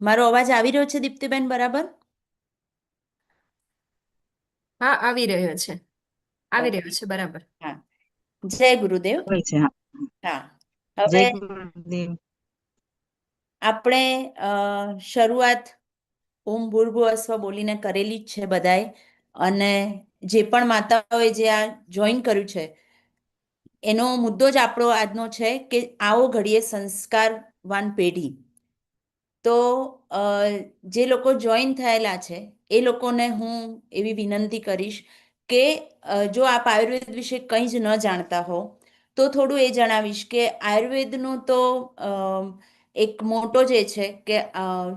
મારો અવાજ આવી રહ્યો છે દીપ્તિબેન બરાબર? હા આવી રહ્યો છે. આવી રહ્યો છે બરાબર. હા. જય ગુરુદેવ. હા. હા હવે આપણે અ, શરૂઆત ઓમ ભૂર્ભુ સ્વ બોલીને કરેલી જ છે બધાએ. અને જે પણ માતાઓએ જે આ જોઈન કર્યું છે એનો મુદ્દો જ આપણો આજનો છે કે આવો ઘડીએ સંસ્કારવાન પેઢી. તો જે લોકો જોઈન થયેલા છે, એ લોકોને હું એવી વિનંતી કરીશ કે જો આપ આયુર્વેદ વિશે કંઈ જ ન જાણતા હો, તો થોડું એ જણાવીશ કે આયુર્વેદનું તો એક મોટો જે છે કે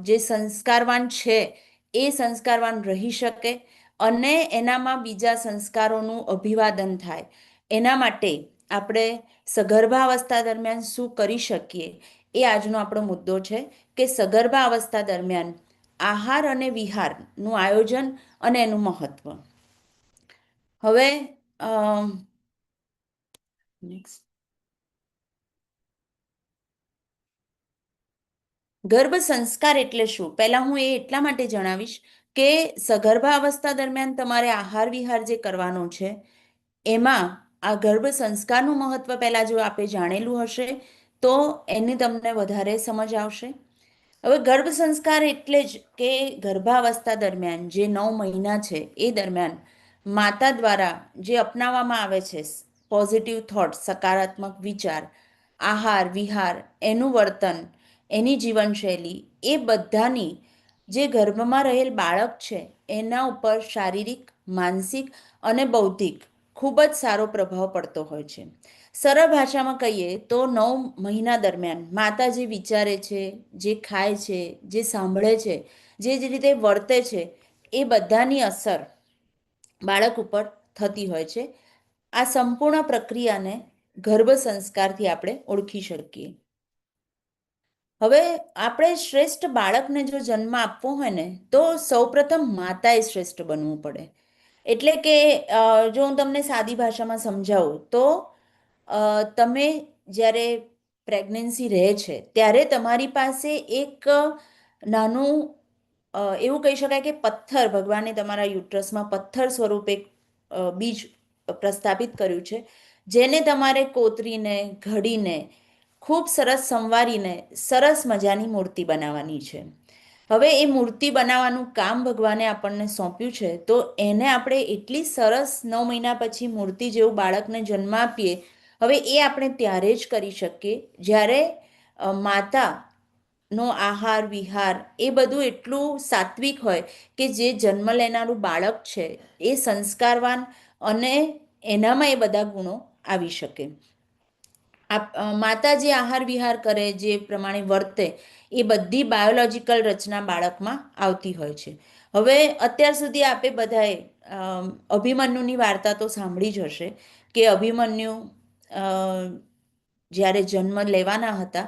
જે સંસ્કારવાન છે, એ સંસ્કારવાન રહી શકે અને એનામાં બીજા સંસ્કારોનું અભિવાદન થાય. એના માટે આપણે સગર્ભાવસ્થા દરમિયાન શું કરી શકીએ, એ આજનો આપણો મુદ્દો છે. કે સગર્ભા અવસ્થા દરમિયાન આહાર અને વિહારનું આયોજન અને એનું મહત્વ. હવે ગર્ભ સંસ્કાર એટલે શું? પહેલા હું એ એટલા માટે જણાવીશ કે સગર્ભા અવસ્થા દરમિયાન તમારે આહાર વિહાર જે કરવાનો છે, એમાં આ ગર્ભ સંસ્કારનું મહત્વ પહેલાં જો આપે જાણેલું હશે, તો એની તમને વધારે સમજ આવશે. હવે ગર્ભ સંસ્કાર એટલે જ કે ગર્ભાવસ્થા દરમિયાન જે નવ મહિના છે, એ દરમિયાન માતા દ્વારા જે અપનાવવામાં આવે છે પોઝિટિવ થોટ સકારાત્મક વિચાર, આહાર, વિહાર, એનું વર્તન, એની જીવનશૈલી, એ બધાની જે ગર્ભમાં રહેલ બાળક છે, એના ઉપર શારીરિક, માનસિક અને બૌદ્ધિક ખૂબ જ સારો પ્રભાવ પડતો હોય છે. સરળ ભાષામાં કહીએ તો નવ મહિના દરમિયાન માતા જે વિચારે છે, જે ખાય છે, જે સાંભળે છે, જે જ રીતે વર્તે છે, એ બધાની અસર બાળક ઉપર થતી હોય છે. આ સંપૂર્ણ પ્રક્રિયાને ગર્ભ સંસ્કારથી આપણે ઓળખી શકીએ. હવે આપણે શ્રેષ્ઠ બાળકને જો જન્મ આપવો હોય ને, તો સૌપ્રથમ માતાએ શ્રેષ્ઠ બનવું પડે. એટલે કે જો હું તમને સાદી ભાષામાં સમજાવું તો તમે જ્યારે પ્રેગ્નન્સી રહે છે, ત્યારે તમારી પાસે એક નાનું એવું કહી શકાય કે પથ્થર, ભગવાને તમારા યુટ્રસમાં પથ્થર સ્વરૂપે બીજ પ્રસ્થાપિત કર્યું છે, જેને તમારે કોતરીને, ઘડીને, ખૂબ સરસ સંવારીને, સરસ મજાની મૂર્તિ બનાવવાની છે. હવે એ મૂર્તિ બનાવવાનું કામ ભગવાને આપણને સોંપ્યું છે, તો એને આપણે એટલી સરસ નવ મહિના પછી મૂર્તિ જેવું બાળકને જન્મ આપીએ હવે એ આપણે ત્યારે જ કરી શકીએ. જ્યારે માતાનો આહાર, વિહાર એ બધું એટલું સાત્વિક હોય કે જે જન્મ લેનારું બાળક છે, એ સંસ્કારવાન અને એનામાં એ બધા ગુણો આવી શકે. આપ- માતા જે આહાર, વિહાર કરે, જે પ્રમાણે વર્તે, એ બધી બાયોલોજિકલ રચના બાળકમાં આવતી હોય છે. હવે અત્યાર સુધી આપે બધાએ અભિમન્યુની વાર્તા તો સાંભળી જ હશે કે અભિમન્યુ જ્યારે જન્મ લેવાના હતા,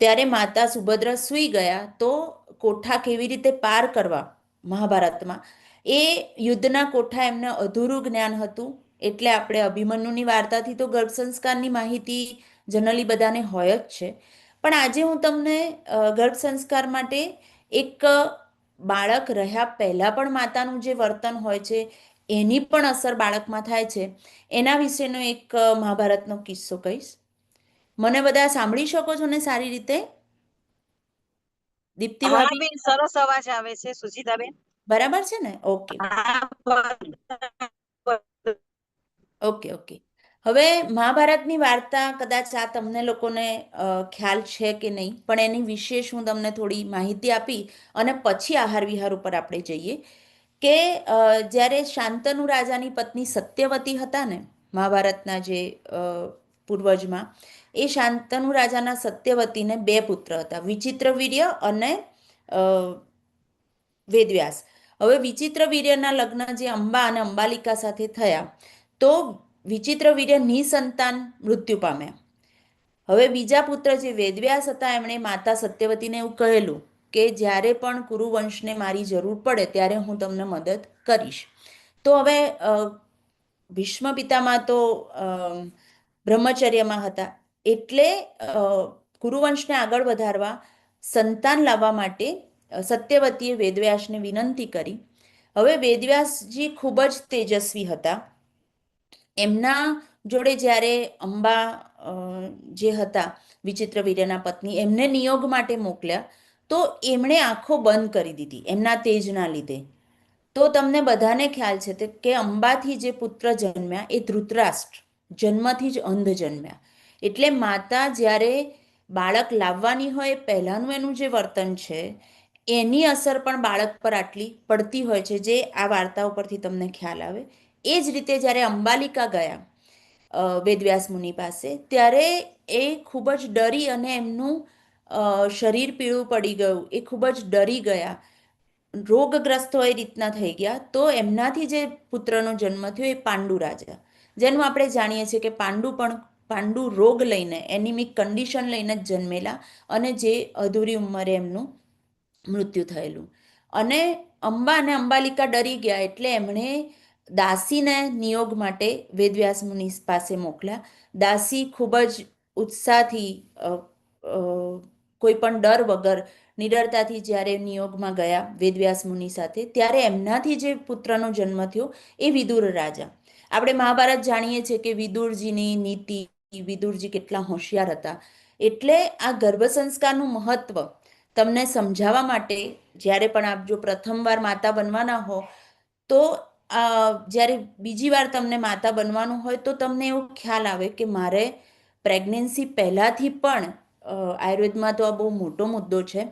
ત્યારે માતા સુભદ્રા સૂઈ ગયા તો કોઠા કેવી રીતે પાર કરવા મહાભારતમાં? એ યુદ્ધના કોઠા એમને અધૂરું જ્ઞાન હતું, એટલે આપણે અભિમન્યુની વાર્તાથી તો ગર્ભ સંસ્કારની માહિતી જનરલી બધાને હોય જ છે. પણ આજે હું તમને ગર્ભ સંસ્કાર માટે એક બાળક રહ્યા પહેલાં પણ માતાનું જે વર્તન હોય છે એની પણ અસર બાળકમાં થાય છે. એના વિશેનો એક મહાભારતનો કિસ્સો કહીશ. મને બધા સાંભળી શકો છો ને સારી રીતે? દીપ્તિ બેન સરસ અવાજ આવે છે સુજીતાબેન. બરાબર છે ને? ઓકે. Okay okay. હવે મહાભારતની વાર્તા કદાચ આ તમને લોકોને ખ્યાલ છે કે નહીં પણ એની વિશેષ હું તમને થોડી માહિતી આપી અને પછી આહાર વિહાર ઉપર આપણે જઈએ. કે જ્યારે શાંતનુ રાજાની પત્ની સત્યવતી હતા ને, મહાભારતના જે પૂર્વજમાં, એ શાંતનુ રાજાના સત્યવતીને બે પુત્ર હતા, વિચિત્ર વીર્ય અને વેદવ્યાસ. હવે વિચિત્ર વીર્યના લગ્ન જે અંબા અને અંબાલિકા સાથે થયા, તો વિચિત્ર વીર્ય નિસંતાન મૃત્યુ પામ્યા. હવે બીજા પુત્ર જે વેદવ્યાસ હતા, એમણે માતા સત્યવતીને એવું કહેલું કે જ્યારે પણ કુરુવંશને મારી જરૂર પડે ત્યારે હું તમને મદદ કરીશ. તો હવે ભીષ્મ પિતામાં તો બ્રહ્મચર્યમાં હતા. એટલે કુરુવંશને આગળ વધારવા સંતાન લાવવા માટે સત્યવતીએ વેદવ્યાસને વિનંતી કરી. હવે વેદવ્યાસજી ખૂબ જ તેજસ્વી હતા. એમના જોડે જ્યારે અંબા જે હતા વિચિત્ર વીર્યના પત્ની, એમને નિયોગ માટે મોકલ્યા. તો એમણે આંખો બંધ કરી દીધી, એમના તેજના લીધે. તો તમને બધાને ખ્યાલ છે કે અંબાથી જે પુત્ર જન્મ્યા એ ધૃતરાષ્ટ્ર, જન્મથી જ અંધ જન્મ્યા. એટલે માતા જ્યારે બાળક લાવવાની હોય, પહેલાંનું એનું જે વર્તન છે, એની અસર પણ બાળક પર આટલી પડતી હોય છે જે આ વાર્તા ઉપરથી તમને ખ્યાલ આવે. એ જ રીતે જ્યારે અંબાલિકા ગયા વેદવ્યાસ મુનિ પાસે, ત્યારે એ ખૂબ જ ડરી અને એમનું શરીર પીળું પડી ગયું, એ ખૂબ જ ડરી ગયા. રોગગ્રસ્ત હોય રીતના થઈ ગયા. તો એમનાથી જે પુત્રનો જન્મ થયો એ પાંડુ રાજા. જેનું આપણે જાણીએ છીએ કે પાંડુ પણ પાંડુ રોગ લઈને, એનિમિક કન્ડિશન લઈને જ જન્મેલા અને જે અધૂરી ઉંમરે એમનું મૃત્યુ થયેલું. અને અંબા અને અંબાલિકા ડરી ગયા એટલે એમણે દાસીને નિયોગ માટે વેદવ્યાસ મુનિ પાસે મોકલ્યા. દાસી ખૂબ જ ઉત્સાહથી કોઈ પણ ડર વગર નિડરતાથી જ્યારે નિયોગમાં ગયા વેદવ્યાસ મુનિ સાથે, ત્યારે એમનાથી જે પુત્રનો જન્મ થયો એ વિદુર રાજા. આપણે મહાભારત જાણીએ છીએ કે વિદુરજીની નીતિ, વિદુરજી કેટલા હોશિયાર હતા. એટલે આ ગર્ભ સંસ્કારનું મહત્વ તમને સમજાવવા માટે, જ્યારે પણ આપ જો પ્રથમવાર માતા બનવાના હો, તો જ્યારે બીજી વાર તમને માતા બનવાનું હોય તો તમને એવો ખ્યાલ આવે કે મારે પ્રેગ્નન્સી પહેલાંથી પણ આયુર્વેદમાં તો આ બહુ મોટો મુદ્દો છે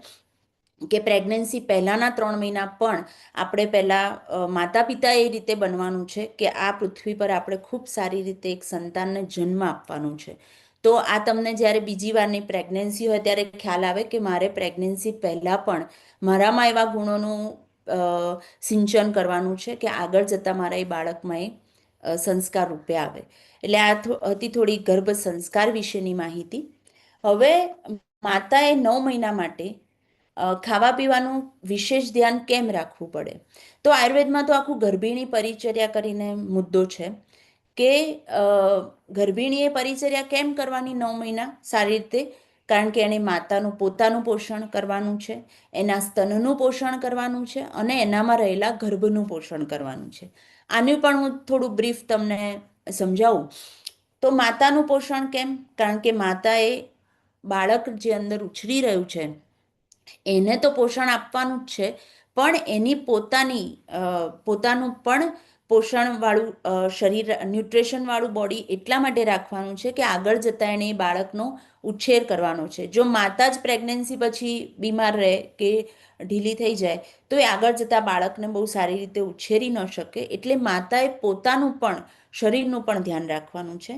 કે પ્રેગ્નન્સી પહેલાંના ત્રણ મહિના પણ આપણે પહેલાં માતા પિતા એ રીતે બનવાનું છે કે આ પૃથ્વી પર આપણે ખૂબ સારી રીતે એક સંતાનને જન્મ આપવાનું છે. તો આ તમને જ્યારે બીજી વારની પ્રેગ્નન્સી હોય ત્યારે ખ્યાલ આવે કે મારે પ્રેગ્નન્સી પહેલાં પણ મારામાં એવા ગુણોનું સિંચન કરવાનું છે કે આગળ જતાં મારા એ બાળકમાં એ સંસ્કાર રૂપે આવે. એટલે આ હતી થોડી ગર્ભ સંસ્કાર વિશેની માહિતી. હવે માતાએ નવ મહિના માટે ખાવા પીવાનું વિશેષ ધ્યાન કેમ રાખવું પડે? તો આયુર્વેદમાં તો આખું ગર્ભિણી પરિચર્યા કરીને મુદ્દો છે કે ગર્ભિણીએ પરિચર્યા કેમ કરવાની નવ મહિના? સારી રીતે, કારણ કે એણે માતાનું, પોતાનું પોષણ કરવાનું છે, એના સ્તનનું પોષણ કરવાનું છે અને એનામાં રહેલા ગર્ભનું પોષણ કરવાનું છે. આનું પણ હું થોડું બ્રીફ તમને સમજાવું. તો માતાનું પોષણ કેમ? કારણ કે માતાએ બાળક જે અંદર ઉછરી રહ્યું છે, એને તો પોષણ આપવાનું જ છે, પણ એની પોતાની પોતાનું પણ પોષણવાળું શરીર, ન્યુટ્રિશનવાળું બોડી એટલા માટે રાખવાનું છે કે આગળ જતાં એણે એ બાળકનો ઉછેર કરવાનો છે. જો માતા જ પ્રેગ્નન્સી પછી બીમાર રહે કે ઢીલી થઈ જાય, તો એ આગળ જતાં બાળકને બહુ સારી રીતે ઉછેરી ન શકે, એટલે માતાએ પોતાનું પણ શરીરનું પણ ધ્યાન રાખવાનું છે.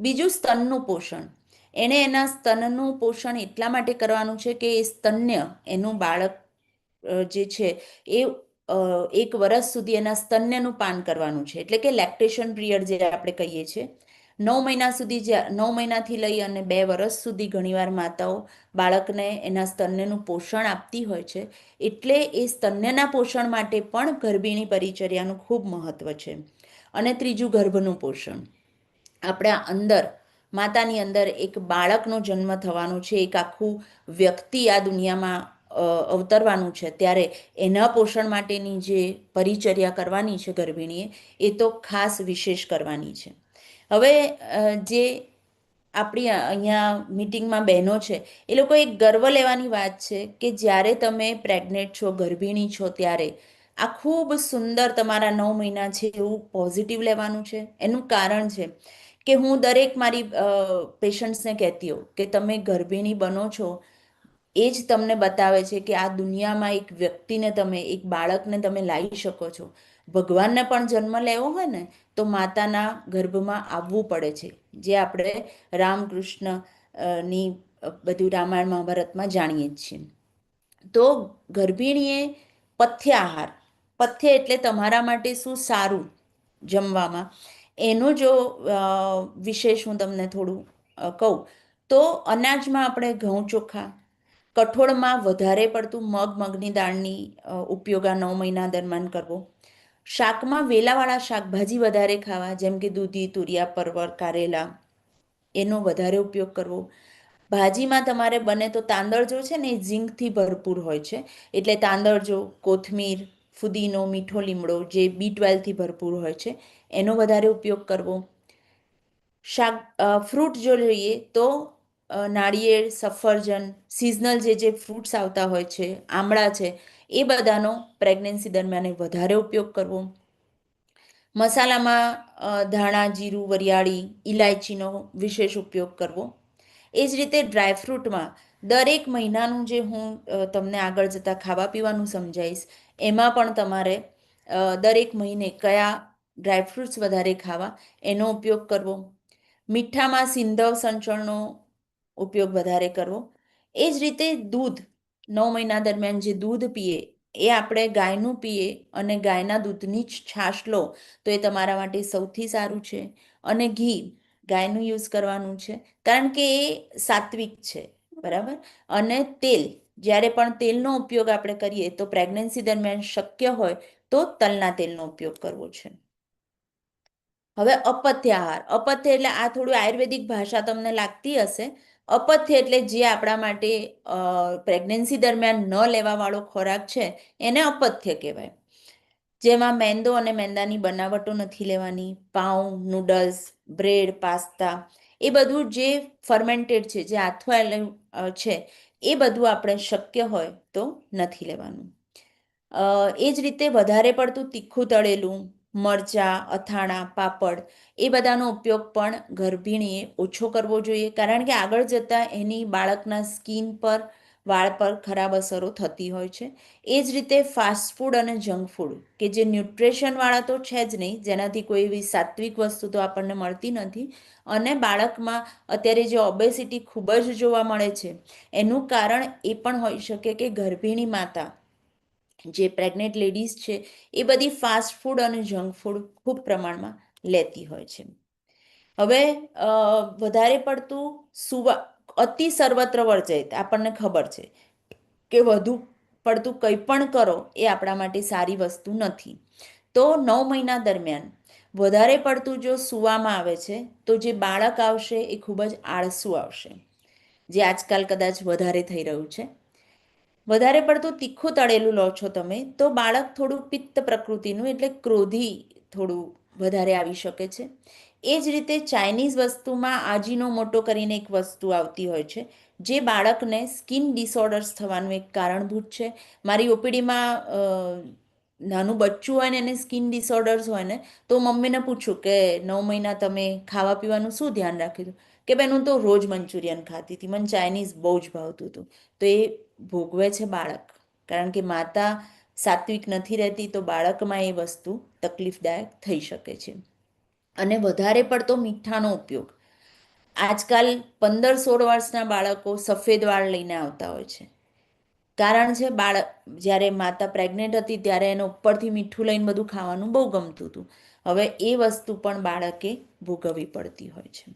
બીજું સ્તનનું પોષણ. એણે એના સ્તનનું પોષણ એટલા માટે કરવાનું છે કે એ સ્તન્ય એનું બાળક જે છે એ એક વર્ષ સુધી એના સ્તન્યનું પાન કરવાનું છે. એટલે કે લેક્ટેશન પિરિયડ જે આપણે કહીએ છીએ નવ મહિના સુધી નવ મહિનાથી લઈ અને બે વર્ષ સુધી ઘણીવાર માતાઓ બાળકને એના સ્તન્યનું પોષણ આપતી હોય છે. એટલે એ સ્તન્યના પોષણ માટે પણ ગર્ભિણી પરિચર્યાનું ખૂબ મહત્વ છે. અને ત્રીજું ગર્ભનું પોષણ. આપણા અંદર માતાની અંદર એક બાળકનો જન્મ થવાનો છે, એક આખું વ્યક્તિ આ દુનિયામાં અવતરવાનું છે. ત્યારે એના પોષણ માટેની જે પરિચર્યા કરવાની છે ગર્ભિણીએ, એ તો ખાસ વિશેષ કરવાની છે. હવે જે આપણી અહીંયા મિટિંગમાં બહેનો છે, એ લોકો એક ગર્વ લેવાની વાત છે કે જ્યારે તમે પ્રેગ્નેન્ટ છો, ગર્ભિણી છો, ત્યારે આ ખૂબ સુંદર તમારા નવ મહિના છે એવું પોઝિટિવ લેવાનું છે. એનું કારણ છે કે હું દરેક મારી પેશન્ટ્સને કહેતી હોઉં કે તમે ગર્ભિણી બનો છો, એ જ તમને બતાવે છે કે આ દુનિયામાં એક વ્યક્તિને તમે, એક બાળકને તમે લાવી શકો છો. ભગવાનને પણ જન્મ લેવો હોય ને, તો માતાના ગર્ભમાં આવવું પડે છે. જે આપણે રામકૃષ્ણની બધું રામાયણ મહાભારતમાં જાણીએ જ છીએ. તો ગર્ભિણીએ પથ્ય આહાર પથ્ય એટલે તમારા માટે શું સારું જમવામાં? એનું જો વિશેષ હું તમને થોડું કહું. તો અનાજમાં આપણે ઘઉં ચોખા, કઠોળમાં વધારે પડતું મગ, મગની દાળની ઉપયોગ આ નવ મહિના દરમિયાન કરવો. શાકમાં વેલાવાળા શાકભાજી વધારે ખાવા, જેમ કે દૂધી, તુરિયા, પરવર, કારેલા, એનો વધારે ઉપયોગ કરવો. ભાજીમાં તમારે બને તો તાંદળજો છે ને એ ઝીંકથી ભરપૂર હોય છે. એટલે તાંદળજો કોથમીર, ફુદીનો, મીઠો લીમડો જે બી ટ્વેલ્વથી ભરપૂર હોય છે એનો વધારે ઉપયોગ કરવો. શાક ફ્રૂટ જો લઈએ તો નાળિયેર, સફરજન સિઝનલ જે જે ફ્રૂટ્સ આવતા હોય છે, આમળા છે, એ બધાનો પ્રેગ્નન્સી દરમિયાન વધારે ઉપયોગ કરવો. મસાલામાં ધાણા, જીરું, વરિયાળી ઇલાયચીનો વિશેષ ઉપયોગ કરવો. એ જ રીતે ડ્રાયફ્રૂટમાં દરેક મહિનાનું જે હું તમને આગળ જતાં ખાવા પીવાનું સમજાવીશ એમાં પણ તમારે દરેક મહિને કયા ડ્રાયફ્રૂટ્સ વધારે ખાવા, એનો ઉપયોગ કરવો. મીઠામાં સિંધવ સંચળનો ઉપયોગ વધારે કરવો. એ જ રીતે દૂધ, નવ મહિના દરમિયાન જે દૂધ પીએ, એ આપણે ગાયનું પીએ અને ગાયના દૂધની જ છાશ લો, તો એ તમારા માટે સૌથી સારું છે. અને ઘી, ગાયનું યુઝ કરવાનું છે. કારણ કે એ સાત્વિક છે, બરાબર? અને તેલ, જ્યારે પણ તેલનો ઉપયોગ આપણે કરીએ, તો પ્રેગ્નન્સી દરમિયાન શક્ય હોય, તો તલના તેલનો ઉપયોગ કરવો છે. હવે અપથ્ય આહાર અપથ્ય એટલે આ થોડું આયુર્વેદિક ભાષા તમને લાગતી હશે. અપથ્ય એટલે જે આપણા માટે પ્રેગ્નન્સી દરમિયાન ન લેવાવાળો ખોરાક છે, એને અપથ્ય કહેવાય. જેમાં મેંદો અને મેંદાની બનાવટો નથી લેવાની, પાઉં નૂડલ્સ બ્રેડ પાસ્તા, એ બધું જે ફર્મેન્ટેડ છે, જે આથવાયેલું છે, એ બધું આપણે શક્ય હોય તો નથી લેવાનું. એ જ રીતે વધારે પડતું તીખું તળેલું મરચાં, અથાણાં, પાપડ એ બધાનો ઉપયોગ પણ ગર્ભિણીએ ઓછો કરવો જોઈએ. કારણ કે આગળ જતાં એની બાળકના સ્કિન પર, વાળ પર ખરાબ અસરો થતી હોય છે. એ જ રીતે ફાસ્ટ ફૂડ અને જંક ફૂડ, કે જે ન્યુટ્રિશનવાળા તો છે જ નહીં, જેનાથી કોઈ એવી સાત્વિક વસ્તુ તો આપણને મળતી નથી. અને બાળકમાં અત્યારે જે ઓબેસિટી ખૂબ જ જોવા મળે છે, એનું કારણ એ પણ હોઈ શકે કે ગર્ભિણી માતા જે પ્રેગ્નેન્ટ લેડીઝ છે, એ બધી ફાસ્ટ ફૂડ અને જંક ફૂડ ખૂબ પ્રમાણમાં લેતી હોય છે. હવે વધારે પડતું સુવા, અતિ સર્વત્ર વર્જિત, આપણને ખબર છે કે વધુ પડતું કંઈ પણ કરો, એ આપણા માટે સારી વસ્તુ નથી. તો નવ મહિના દરમિયાન વધારે પડતું જો સૂવામાં આવે છે, તો જે બાળક આવશે એ ખૂબ જ આળસુ આવશે. જે આજકાલ કદાચ વધારે થઈ રહ્યું છે. વધારે પડતું તીખું તળેલું લો છો તમે, તો બાળક થોડું પિત્ત પ્રકૃતિનું, એટલે ક્રોધી થોડું વધારે આવી શકે છે. એ જ રીતે ચાઇનીઝ વસ્તુમાં આજીનો મોટો કરીને એક વસ્તુ આવતી હોય છે, જે બાળકને સ્કિન ડિસઓર્ડર્સ થવાનું એક કારણભૂત છે. મારી ઓપીડીમાં નાનું બચ્ચું હોય ને એને સ્કિન ડિસઓર્ડર્સ હોય ને, તો મમ્મીને પૂછું કે નવ મહિના તમે ખાવા પીવાનું શું ધ્યાન રાખ્યું કે બેન હું તો રોજ મંચુરિયન ખાતી હતી, મને ચાઇનીઝ બહુ જ ભાવતું હતું. તો એ ભોગવે છે બાળક. કારણ કે માતા સાત્વિક નથી રહેતી તો બાળકમાં એ વસ્તુ તકલીફદાયક થઈ શકે છે. અને વધારે પડતો મીઠાનો ઉપયોગ. આજકાલ પંદર સોળ વર્ષના બાળકો સફેદ વાળ લઈને આવતા હોય છે. કારણ છે બાળક જ્યારે માતા પ્રેગ્નેન્ટ હતી ત્યારે એને ઉપરથી મીઠું લઈને બધું ખાવાનું બહુ ગમતું હતું. હવે એ વસ્તુ પણ બાળકે ભોગવવી પડતી હોય છે.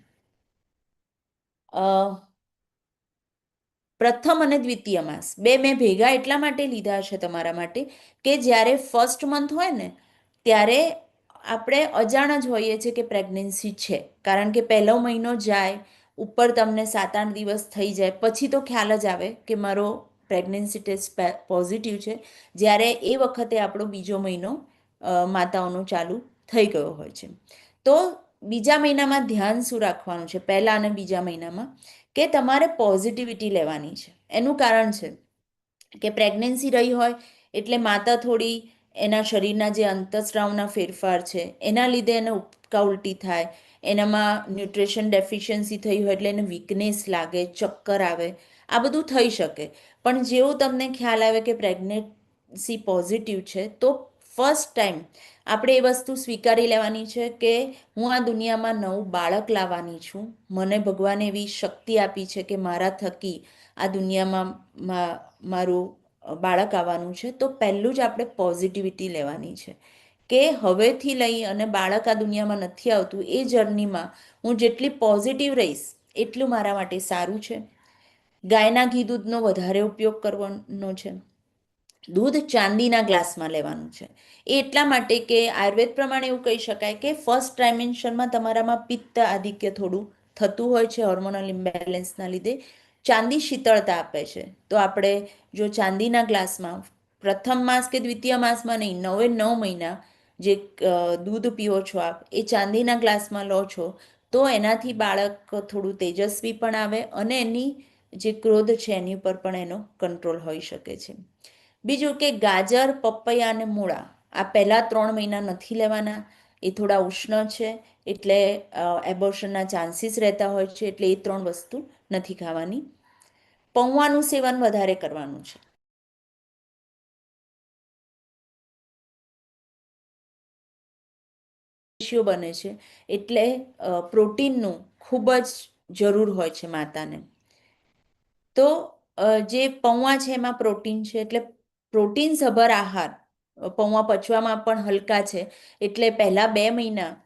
પ્રથમ અને દ્વિતીય માસ. બે મેં ભેગા એટલા માટે લીધા છે તમારા માટે કે જ્યારે ફર્સ્ટ મંથ હોય ને, ત્યારે આપણે અજાણ જ હોઈએ છીએ કે પ્રેગ્નન્સી છે. કારણ કે પહેલો મહિનો જાય, ઉપર તમને સાત આઠ દિવસ થઈ જાય, પછી તો ખ્યાલ જ આવે કે મારો પ્રેગ્નન્સી ટેસ્ટ પોઝિટિવ છે. જ્યારે એ વખતે આપણો બીજો મહિનો માતાઓનો ચાલુ થઈ ગયો હોય છે. તો બીજા મહિનામાં ધ્યાન શું રાખવાનું છે? પહેલા અને બીજા મહિનામાં. કે તમારે પોઝિટિવિટી લેવાની છે. એનું કારણ છે કે પ્રેગ્નન્સી રહી હોય એટલે માતા થોડી એના શરીરના જે અંતસ્ત્રાવના ફેરફાર છે, એના લીધે એને ઉપકા ઉલટી થાય, એનામાં ન્યુટ્રિશન ડેફિશિયન્સી થઈ હોય એટલે એને વીકનેસ લાગે, ચક્કર આવે, આ બધું થઈ શકે. પણ જેવું તમને ખ્યાલ આવે કે પ્રેગ્નન્સી પોઝિટિવ છે, તો ફર્સ્ટ ટાઈમ આપણે એ વસ્તુ સ્વીકારી લેવાની છે કે હું આ દુનિયામાં નવું બાળક લાવવાની છું. મને ભગવાને એવી શક્તિ આપી છે કે મારા થકી આ દુનિયામાં મારું બાળક આવવાનું છે. તો પહેલું જ આપણે પોઝિટિવિટી લેવાની છે કે હવેથી લઈ અને બાળક આ દુનિયામાં નથી આવતું, એ જર્નીમાં હું જેટલી પોઝિટિવ રહીશ, એટલું મારા માટે સારું છે. ગાયના ઘી દૂધનો વધારે ઉપયોગ કરવાનો છે. દૂધ ચાંદીના ગ્લાસમાં લેવાનું છે. એ એટલા માટે કે આયુર્વેદ પ્રમાણે એવું કહી શકાય કે ફર્સ્ટ ડાયમેન્શનમાં તમારામાં પિત્ત આધિક્ય થોડું થતું હોય છે હોર્મોનલ ઇમ્બેલેન્સના લીધે. ચાંદી શીતળતા આપે છે. તો આપણે જો ચાંદીના ગ્લાસમાં પ્રથમ માસ કે દ્વિતીય માસમાં નહીં, નવે નવ મહિના જે દૂધ પીવો છો આપ, એ ચાંદીના ગ્લાસમાં લો છો, તો એનાથી બાળક થોડું તેજસ્વી પણ આવે અને એની જે ક્રોધ છે એની ઉપર પણ એનો કંટ્રોલ હોઈ શકે છે. બીજું કે ગાજર, પપૈયા અને મૂળા. આ પહેલાં ત્રણ મહિના નથી લેવાના. એ થોડા ઉષ્ણ છે. એટલે એબોર્શનના ચાન્સીસ રહેતા હોય છે. એટલે એ ત્રણ વસ્તુ નથી ખાવાની. પૌવાનું સેવન વધારે કરવાનું છે. બને છે. એટલે પ્રોટીનનું ખૂબ જ જરૂર હોય છે માતાને. તો જે પૌવા છે એમાં પ્રોટીન છે. એટલે પ્રોટીન સભર આહાર પૌવા પચવામાં પણ હલકા છે. એટલે પહેલા બે મહિના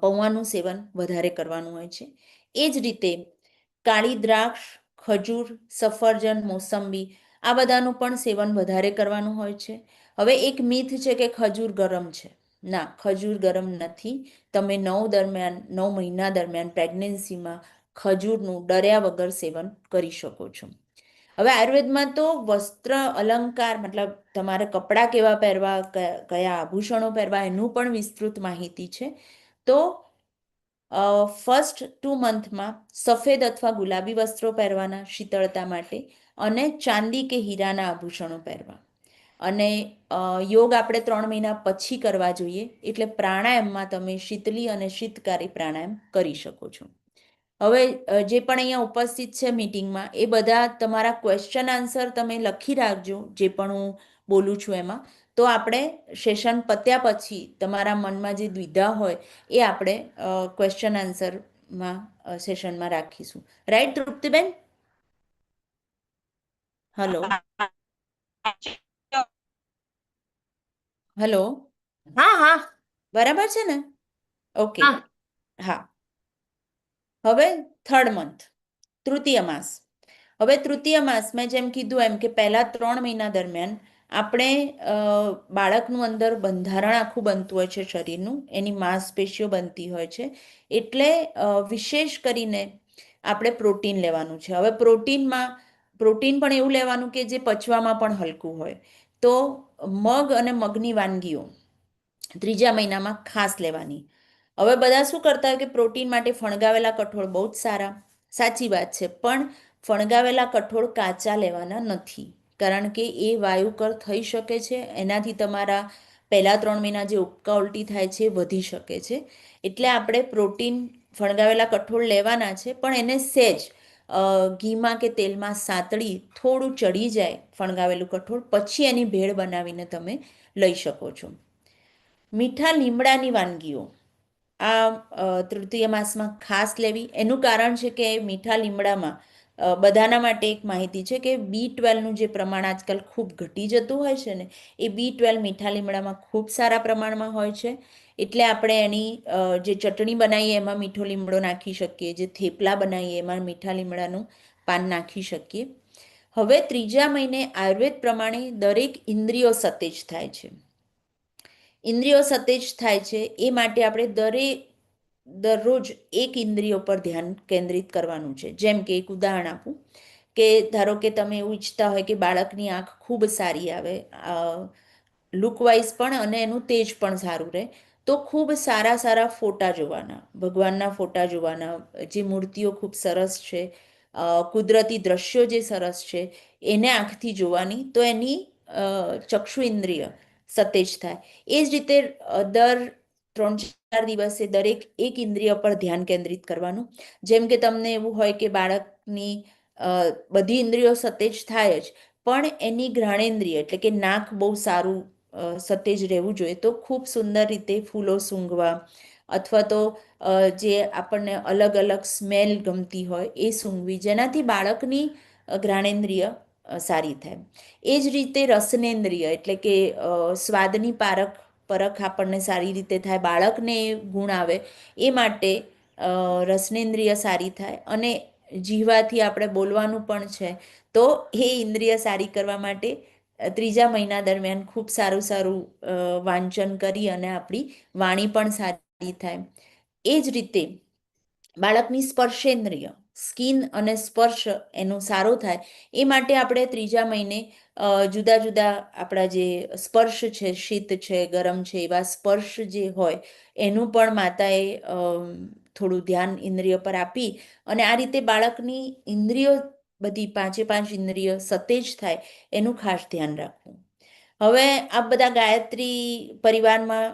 પૌવાનું સેવન વધારે કરવાનું હોય છે. એ જ રીતે કાળી દ્રાક્ષ, ખજૂર, સફરજન, મોસંબી, આ બધાનું પણ સેવન વધારે કરવાનું હોય છે. હવે એક મીથ છે કે ખજૂર ગરમ છે. ના, ખજૂર ગરમ નથી. તમે નવ દરમિયાન, નવ મહિના દરમિયાન પ્રેગ્નન્સીમાં ખજૂરનું ડર્યા વગર સેવન કરી શકો છો. હવે આયુર્વેદમાં તો વસ્ત્ર, અલંકાર, મતલબ તમારે કપડાં કેવા પહેરવા કયા આભૂષણો પહેરવા એનું પણ વિસ્તૃત માહિતી છે. તો ફર્સ્ટ ટુ મંથમાં સફેદ અથવા ગુલાબી વસ્ત્રો પહેરવાના શીતળતા માટે અને ચાંદી કે હીરાના આભૂષણો પહેરવા. અને યોગ આપણે ત્રણ મહિના પછી કરવા જોઈએ, એટલે પ્રાણાયામમાં તમે શીતલી અને શીતકારી પ્રાણાયામ કરી શકો છો. હવે જે પણ અહીંયા ઉપસ્થિત છે મીટિંગમાં એ બધા તમારા ક્વેશ્ચન આન્સર તમે લખી રાખજો જે પણ હું બોલું છું એમાં. તો આપણે સેશન પત્યા પછી તમારા મનમાં જે દ્વિધા હોય એ આપણે ક્વેશ્ચન આન્સરમાં સેશનમાં રાખીશું. રાઈટ તૃપ્તિબેન? હલો હલો હા હા. બરાબર છે ને? ઓકે હા. હવે થર્ડ મંથ તૃતીય માસ. હવે તૃતીય માસ મેં જેમ કીધું એમ કે પહેલા ત્રણ મહિના દરમિયાન આપણે બાળકનું અંદર બંધારણ આખું બનતું હોય છે શરીરનું, એની માંસપેશીઓ બનતી હોય છે. એટલે વિશેષ કરીને આપણે પ્રોટીન લેવાનું છે. હવે પ્રોટીનમાં, પ્રોટીન પણ એવું લેવાનું કે જે પચવામાં પણ હલકું હોય. તો મગ અને મગની વાનગીઓ ત્રીજા મહિનામાં ખાસ લેવાની. હવે બધા શું કરતા હોય કે પ્રોટીન માટે ફણગાવેલા કઠોળ બહુ જ સારા. સાચી વાત છે, પણ ફણગાવેલા કઠોળ કાચા લેવાના નથી. કારણ કે એ વાયુકર થઈ શકે છે, એનાથી તમારા પહેલાં ત્રણ મહિના જે ઉપકા ઉલટી થાય છે વધી શકે છે. એટલે આપણે પ્રોટીન ફણગાવેલા કઠોળ લેવાના છે, પણ એને સહેજ ઘીમાં કે તેલમાં સાતળી થોડું ચડી જાય ફણગાવેલું કઠોળ, પછી એની ભેળ બનાવીને તમે લઈ શકો છો. મીઠા લીમડાની વાનગીઓ. આ તૃતીય માસમાં ખાસ લેવી. એનું કારણ છે કે મીઠા લીમડામાં બધાના માટે એક માહિતી છે કે બી ટ્વેલ્વનું જે પ્રમાણ આજકાલ ખૂબ ઘટી જતું હોય છે ને, એ બી ટ્વેલ્વ મીઠા લીમડામાં ખૂબ સારા પ્રમાણમાં હોય છે. એટલે આપણે એની જે ચટણી બનાવીએ એમાં મીઠો લીમડો નાખી શકીએ, જે થેપલા બનાવીએ એમાં મીઠા લીમડાનું પાન નાખી શકીએ. હવે ત્રીજા મહિને આયુર્વેદ પ્રમાણે દરેક ઇન્દ્રિયો સતેજ થાય છે. ઇન્દ્રિયો સતેજ થાય છે, એ માટે આપણે દરેક, દરરોજ એક ઇન્દ્રિયો પર ધ્યાન કેન્દ્રિત કરવાનું છે. જેમ કે એક ઉદાહરણ આપું, કે ધારો કે તમે એવું ઈચ્છતા હોય કે બાળકની આંખ ખૂબ સારી આવે લુકવાઇઝ પણ અને એનું તેજ પણ સારું રહે, તો ખૂબ સારા સારા ફોટા જોવાના, ભગવાનના ફોટા જોવાના, જે મૂર્તિઓ ખૂબ સરસ છે કુદરતી દ્રશ્યો જે સરસ છે, એને આંખથી જોવાની, તો એની ચક્ષુ ઇન્દ્રિય સતેજ થાય. એ જ રીતે દર ત્રણ ચાર દિવસે દરેક એક ઇન્દ્રિય પર ધ્યાન કેન્દ્રિત કરવાનું. જેમ કે તમને એવું હોય કે બાળકની બધી ઇન્દ્રિયો સતેજ થાય જ, પણ એની ઘ્રાણેન્દ્રિય એટલે કે નાક બહુ સારું સતેજ રહેવું જોઈએ. તો ખૂબ સુંદર રીતે ફૂલો સૂંઘવા અથવા તો જે આપણને અલગ અલગ સ્મેલ ગમતી હોય એ સૂંઘવી. જેનાથી બાળકની ઘ્રાણેન્દ્રિય સારી થાય. એ જ રીતે રસનેન્દ્રિય એટલે કે સ્વાદની પારખ, પરખ આપણને સારી રીતે થાય, બાળકને ગુણ આવે, એ માટે રસનેન્દ્રિય સારી થાય. અને જીહવાથી આપણે બોલવાનું પણ છે, તો એ ઇન્દ્રિય સારી કરવા માટે ત્રીજા મહિના દરમિયાન ખૂબ સારું સારું વાંચન કરી અને આપણી વાણી પણ સારી થાય. એ જ રીતે બાળકની સ્પર્શેન્દ્રિય. સ્કિન અને સ્પર્શ એનો સારો થાય, એ માટે આપણે ત્રીજા મહિને જુદા જુદા આપણા જે સ્પર્શ છે, શીત છે, ગરમ છે, એવા સ્પર્શ જે હોય, એનું પણ માતાએ થોડું ધ્યાન ઇન્દ્રિય પર આપી અને આ રીતે બાળકની ઇન્દ્રિયો બધી પાંચે પાંચ ઇન્દ્રિય સતેજ થાય, એનું ખાસ ધ્યાન રાખવું. હવે આ બધા ગાયત્રી પરિવારમાં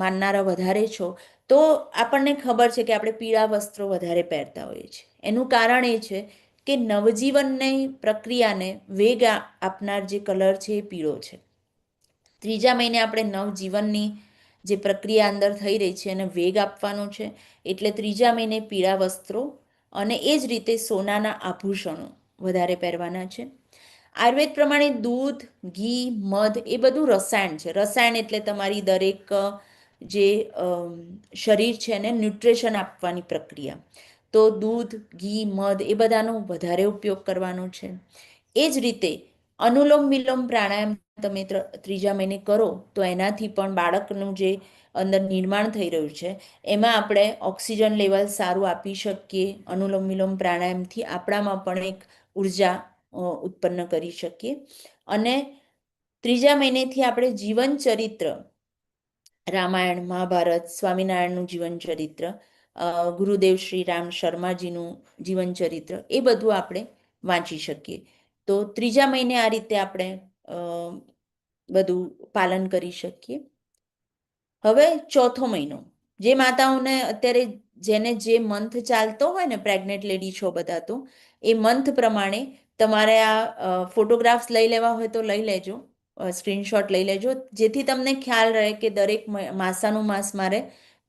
માનનારા વધારે છો, તો આપણને ખબર છે કે આપણે પીળા વસ્ત્રો વધારે પહેરતા હોઈએ છીએ. એનું કારણ એ છે કે નવજીવનની પ્રક્રિયાને વેગ આપનાર જે કલર છે એ પીળો છે. ત્રીજા મહિને આપણે નવજીવનની જે પ્રક્રિયા અંદર થઈ રહી છે એને વેગ આપવાનો છે. એટલે ત્રીજા મહિને પીળા વસ્ત્રો અને એ જ રીતે સોનાના આભૂષણો વધારે પહેરવાના છે. આયુર્વેદ પ્રમાણે દૂધ, ઘી, મધ એ બધું રસાયણ છે. રસાયણ એટલે તમારી દરેક જે શરીર છે એને ન્યુટ્રેશન આપવાની પ્રક્રિયા. તો દૂધ, ઘી, મધ એ બધાનો વધારે ઉપયોગ કરવાનો છે. એ જ રીતે અનુલોમ વિલોમ પ્રાણાયામ તમે ત્ર- ત્રીજા મહિને કરો તો એનાથી પણ બાળકનું જે અંદર નિર્માણ થઈ રહ્યું છે, એમાં આપણે ઓક્સિજન લેવલ સારું આપી શકીએ, અનુલોમ વિલોમ પ્રાણાયામથી આપણામાં પણ એક ઊર્જા ઉત્પન્ન કરી શકીએ. અને ત્રીજા મહિનેથી આપણે જીવન ચરિત્ર રામાયણ, મહાભારત, સ્વામિનારાયણનું જીવન ચરિત્ર ગુરુદેવ શ્રી રામ શર્માજીનું જીવન ચરિત્ર એ બધું આપણે વાંચી શકીએ. તો ત્રીજા મહિને આ રીતે આપણે બધું પાલન કરી શકીએ. હવે ચોથો મહિનો. જે માતાઓને અત્યારે જેને જે મંથ ચાલતો હોય ને, પ્રેગ્નેન્ટ લેડી છો બધા તો, એ મંથ પ્રમાણે તમારે આ ફોટોગ્રાફ્સ લઈ લેવા હોય તો લઈ લેજો. સ્ક્રીનશોટ લઈ લેજો. જેથી તમને ખ્યાલ રહે કે દરેક માસાનું માસ મારે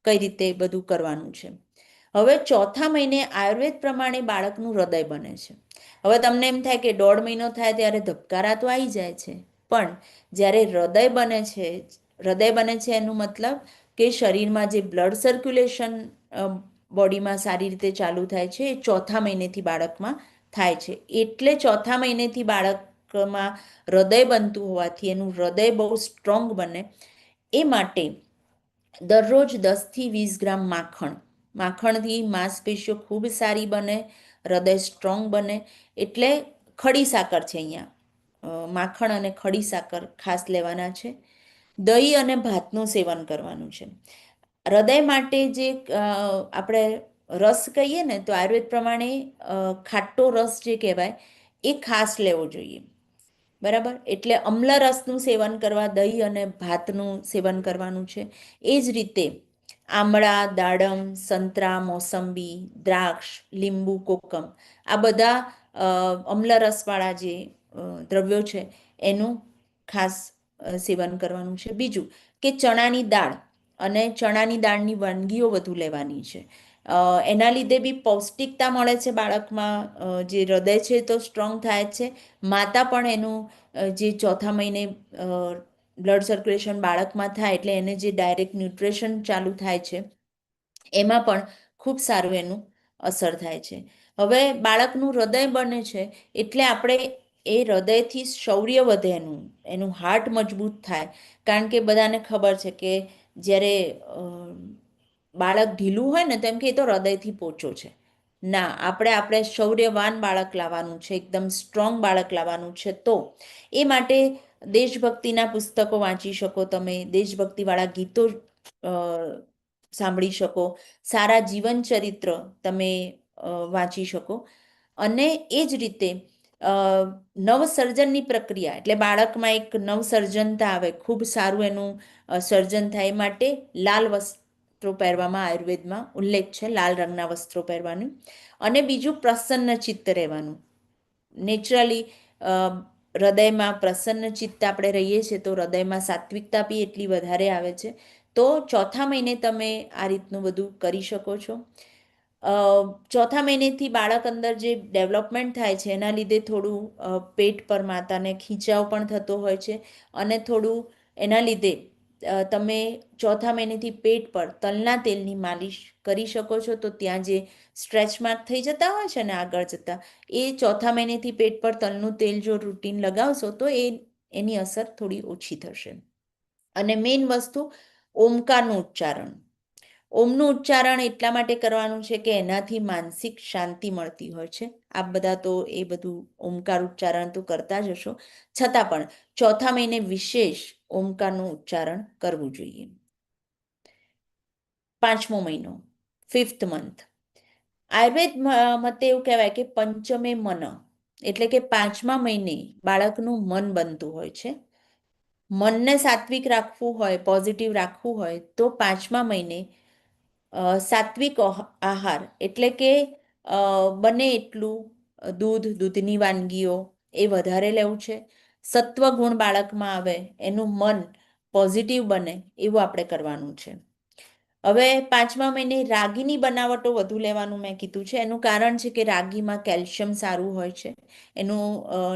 કઈ રીતે બધું કરવાનું છે. હવે ચોથા મહિને આયુર્વેદ પ્રમાણે બાળકનું હૃદય બને છે. હવે તમને એમ થાય કે દોઢ મહિનો થાય ત્યારે ધબકારા તો આવી જાય છે. પણ જ્યારે હૃદય બને છે, હૃદય બને છે એનું મતલબ કે શરીરમાં જે બ્લડ સર્ક્યુલેશન બોડીમાં સારી રીતે ચાલુ થાય છે એ ચોથા મહિનેથી બાળકમાં થાય છે. એટલે ચોથા મહિનેથી બાળકમાં હૃદય બનતું હોવાથી એનું હૃદય બહુ સ્ટ્રોંગ બને. એ માટે દરરોજ દસથી વીસ ગ્રામ માખણ. માખણથી માંસપેશીઓ ખૂબ સારી બને, હૃદય સ્ટ્રોંગ બને, એટલે ખડી સાકર છે અહીંયા. માખણ અને ખડી સાકર ખાસ લેવાના છે. દહીં અને ભાતનું સેવન કરવાનું છે. હૃદય માટે જે આપણે રસ કહીએ ને, તો આયુર્વેદ પ્રમાણે ખાટો રસ જે કહેવાય, એ ખાસ લેવો જોઈએ. બરાબર? એટલે અમલા રસનું સેવન કરવા, દહીં અને ભાતનું સેવન કરવાનું છે. એ જ રીતે આમળા, દાડમ, સંતરા, મોસંબી, દ્રાક્ષ, લીંબુ, કોકમ આ બધા અમલા રસવાળા જે દ્રવ્યો છે, એનું ખાસ સેવન કરવાનું છે. બીજું કે ચણાની દાળ અને ચણાની દાળની વાનગીઓ વધુ લેવાની છે. એના લીધે બી પૌષ્ટિકતા મળે છે બાળકમાં. જે હૃદય છે તો સ્ટ્રોંગ થાય છે. માતા પણ એનું જે ચોથા મહિને બ્લડ સર્ક્યુલેશન બાળકમાં થાય એટલે એને જે ડાયરેક્ટ ન્યુટ્રિશન ચાલુ થાય છે, એમાં પણ ખૂબ સારું એનું અસર થાય છે. હવે બાળકનું હૃદય બને છે એટલે આપણે એ હૃદયથી શૌર્ય વધે એનું એનું હાર્ટ મજબૂત થાય. કારણ કે બધાને ખબર છે કે જ્યારે બાળક ઢીલું હોય ને તો એમ કે એ તો હૃદયથી પોચો છે. ના, આપણે આપણે શૌર્યવાન બાળક લાવવાનું છે, એકદમ સ્ટ્રોંગ બાળક લાવવાનું છે. તો એ માટે દેશભક્તિના પુસ્તકો વાંચી શકો તમે, દેશભક્તિવાળા ગીતો સાંભળી શકો. સારા જીવન ચરિત્ર તમે વાંચી શકો. અને એ જ રીતે નવસર્જનની પ્રક્રિયા, એટલે બાળકમાં એક નવસર્જનતા આવે, ખૂબ સારું એનું સર્જન થાય. માટે લાલ વસ્ત્રો પહેરવામાં આયુર્વેદમાં ઉલ્લેખ છે, લાલ રંગના વસ્ત્રો પહેરવાનું અને બીજું પ્રસન્ન ચિત્ત રહેવાનું. નેચરલી હૃદયમાં પ્રસન્ન ચિત્ત આપણે રહીએ છીએ તો હૃદયમાં સાત્વિકતા બી એટલી વધારે આવે છે. તો ચોથા મહિને તમે આ રીતનું બધું કરી શકો છો. ચોથા મહિનેથી બાળક અંદર જે ડેવલપમેન્ટ થાય છે, એના લીધે થોડું પેટ પર માતાને ખીચાવ પણ થતો હોય છે અને થોડું એના લીધે તમે ચોથા મહિનેથી પેટ પર તલના તેલની માલિશ કરી શકો છો, તો ત્યાં જે સ્ટ્રેચ માર્ક થઈ જતા હોય છે ને આગળ જતાં, એ ચોથા મહિનેથી પેટ પર તલનું તેલ જો રૂટીન લગાવશો, તો એ, એની અસર થોડી ઓછી થશે. અને મેઇન વસ્તુ, ઓમકારનું ઉચ્ચારણ. ઓમનું ઉચ્ચારણ એટલા માટે કરવાનું છે કે એનાથી માનસિક શાંતિ મળતી હોય છે. આપ બધા તો એ બધું ઓમકાર ઉચ્ચારણ તો કરતા જ હશો. છતાં પણ ચોથા મહિને વિશેષ ઓમકારનું ઉચ્ચારણ કરવું જોઈએ. પાંચમો મહિનો ફિફ્થ મંથ આયુર્વેદ મતે એવું કહેવાય કે પંચમે મન, એટલે કે પાંચમા મહિને બાળકનું મન બનતું હોય છે. મનને સાત્વિક રાખવું હોય પોઝિટિવ રાખવું હોય, તો પાંચમા મહિને સાત્વિક આહાર, એટલે કે બને એટલું દૂધ, દૂધની વાનગીઓ એ વધારે લેવું છે. સત્વ ગુણ બાળકમાં આવે, એનું મન પોઝિટિવ બને, એવું આપણે કરવાનું છે. હવે પાંચમા મહિને રાગીની બનાવટો વધુ લેવાનું મેં કીધું છે. એનું કારણ છે કે રાગીમાં કેલ્શિયમ સારું હોય છે. એનું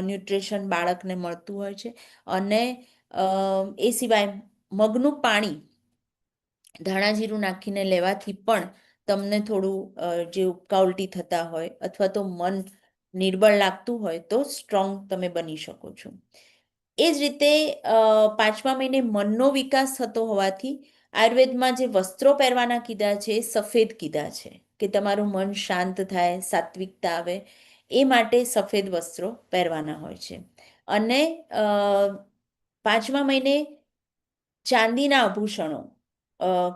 ન્યુટ્રિશન બાળકને મળતું હોય છે. અને એ સિવાય મગનું પાણી ધાણા જીરું નાખીને લેવાથી પણ તમને થોડું જે ઉબકા ઉલટી થતા હોય અથવા તો મન નિર્બળ લાગતું હોય તો સ્ટ્રોંગ તમે બની શકો છો. એ જ રીતે પાંચમા મહિને મનનો વિકાસ થતો હોવાથી આયુર્વેદમાં જે વસ્ત્રો પહેરવાના કીધા છે, સફેદ કીધા છે, કે તમારું મન શાંત થાય, સાત્વિકતા આવે, એ માટે સફેદ વસ્ત્રો પહેરવાના હોય છે. અને પાંચમા મહિને ચાંદીના આભૂષણો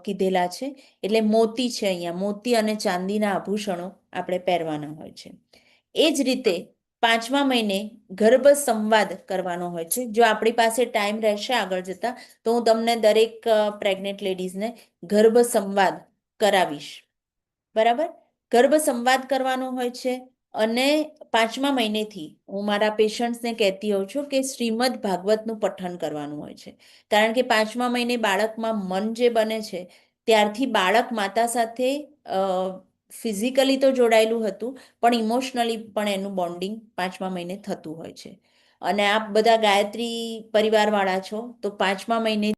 કીધેલા છે, એટલે મોતી છે અહીંયા, મોતી અને ચાંદીના આભૂષણો આપણે પહેરવાના હોય છે. એ જ રીતે પાંચમા મહિને ગર્ભ સંવાદ કરવાનો હોય છે. જો આપણી પાસે ટાઈમ રહેશે આગળ જતા, તો હું તમને દરેક પ્રેગ્નેન્ટ લેડીઝને ગર્ભ સંવાદ કરાવીશ. બરાબર? ગર્ભ સંવાદ કરવાનો હોય છે અને પાંચમા મહિનેથી હું મારા પેશન્ટ્સને કહેતી હોઉં છું કે શ્રીમદ ભાગવતનું પઠન કરવાનું હોય છે. કારણ કે પાંચમા મહિને બાળકમાં મન જે બને છે, ત્યારથી બાળક માતા સાથે ફિઝિકલી તો જોડાયેલું હતું, પણ ઇમોશનલી પણ એનું બોન્ડિંગ પાંચમા મહિને થતું હોય છે. અને આપ બધા ગાયત્રી પરિવારવાળા છો, તો પાંચમા મહિને